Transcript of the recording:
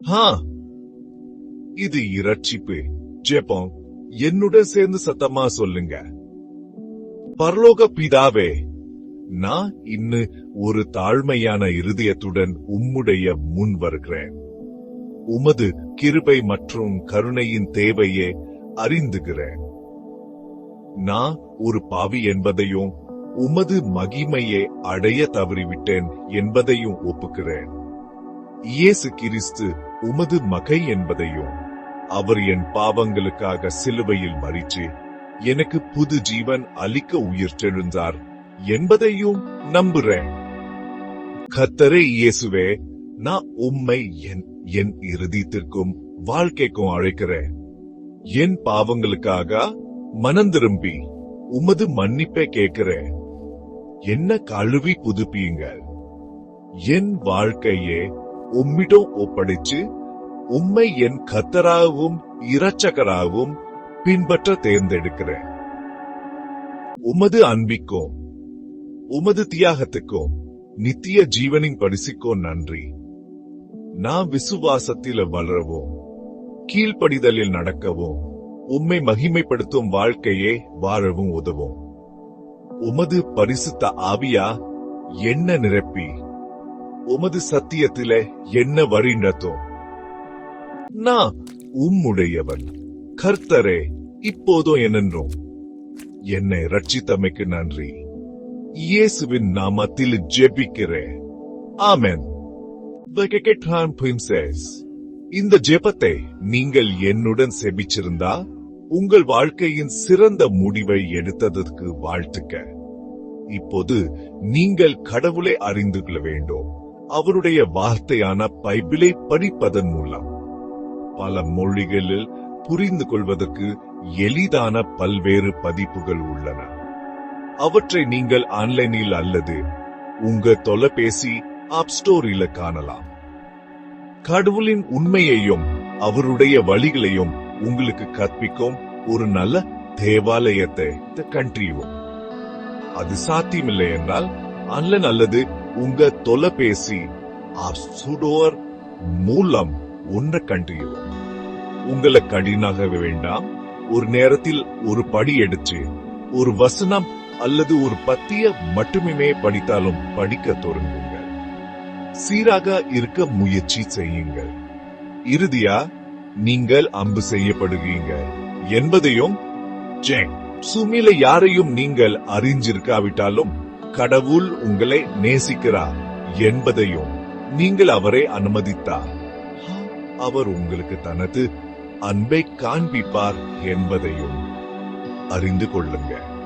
ஹா இது இரட்சிப்பு ஜெபம் என்னுடன் சேர்ந்து சத்தமா சொல்லுங்க பரலோக பிதாவே நான் இன்னு ஒரு தாழ்மையான இருதயத்துடன் உம்முடைய முன் வருகிறேன் உமது கிருபை மற்றும் கருணையின் தேவையே அறிந்துகிறேன் நான் ஒரு பாவி என்பதையும் உமது மகிமையை அடைய தவறிவிட்டேன் என்பதையும் ஒப்புக்கிறேன் இயேசு கிறிஸ்து உமது மகை என்பதையும் அவர் என் பாவங்களுக்காக சிலுவையில் மறித்து எனக்கு புது ஜீவன் அளிக்க உயிர்த்தெழுந்தார் என்பதையும் நம்புறேன் கத்தரே இயேசுவே நான் உம்மை என் என் இறுதித்திற்கும் வாழ்க்கைக்கும் அழைக்கிறேன். என் பாவங்களுக்காக மனம் திரும்பி உமது மன்னிப்பை கேட்கிறேன். என்ன கழுவி புதுப்பியுங்கள். என் வாழ்க்கையே உம்மிடம் ஒப்படைச்சு உம்மை என் கத்தராகவும் இரட்சகராகவும் பின்பற்ற தேர்ந்தெடுக்கிறேன். உமது அன்பிக்கும் உமது தியாகத்துக்கும் நித்திய ஜீவனின் பரிசுக்கும் நன்றி. நான் விசுவாசத்தில் வளரவும் கீழ்ப்படிதலில் நடக்கவும் உம்மை மகிமைப்படுத்தும் வாழ்க்கையே வாழவும் உதவும். உமது பரிசுத்த ஆவியா என்ன நிரப்பி உமது சத்தியத்திலே என்ன வழி நடத்தும்? நான் உம்முடையவன். கர்த்தரே இப்போதும் என்னென்றும். என்னை ரட்சித்தமைக்கு நன்றி. இயேசுவின் நாமத்தில் ஜெபிக்கிறேன். ஆமென். இந்த ஜெபத்தை நீங்கள் என்னுடன் செபிச்சிருந்தா உங்கள் வாழ்க்கையின் சிறந்த முடிவை எடுத்ததற்கு வாழ்த்துக்க. இப்போது நீங்கள் கடவுளை அறிந்து கொள்ள வேண்டும். அவருடைய வார்த்தையான பைபிளை படிப்பதன் மூலம். பல மொழிகளில் புரிந்து கொள்வதற்கு எளிதான பல்வேறு பதிப்புகள் உள்ளன. அவற்றை நீங்கள் ஆன்லைனில் அல்லது உங்க தொலைபேசி ஆப் ஸ்டோரில காணலாம். கடவுளின் உண்மையையும் அவருடைய வழிகளையும் உங்களுக்கு கற்பிக்கும் ஒரு நல்ல தேவாலயத்தை கண்டியும் அது சாத்தியமில்லை என்றால் ஆன்லைன் அல்லது உங்க தொலைபேசி சுடோர் மூலம் ஒன்றை கண்டியும் உங்களை கடினாக வேண்டாம். ஒரு நேரத்தில் ஒரு படி எடுத்து ஒரு வசனம் அல்லது ஒரு பத்திய மட்டுமே படித்தாலும் படிக்க தொடங்குங்க சீராக இருக்க முயற்சி செய்யுங்கள். இறுதியா நீங்கள் அம்பு செய்யப்படுவீங்க என்பதையும் சுமில யாரையும் நீங்கள் அறிஞ்சிருக்காவிட்டாலும் கடவுள் உங்களை நேசிக்கிறார் என்பதையும் நீங்கள் அவரை அனுமதித்தார். அவர் உங்களுக்கு தனது அன்பை காண்பிப்பார் என்பதையும் அறிந்து கொள்ளுங்கள்.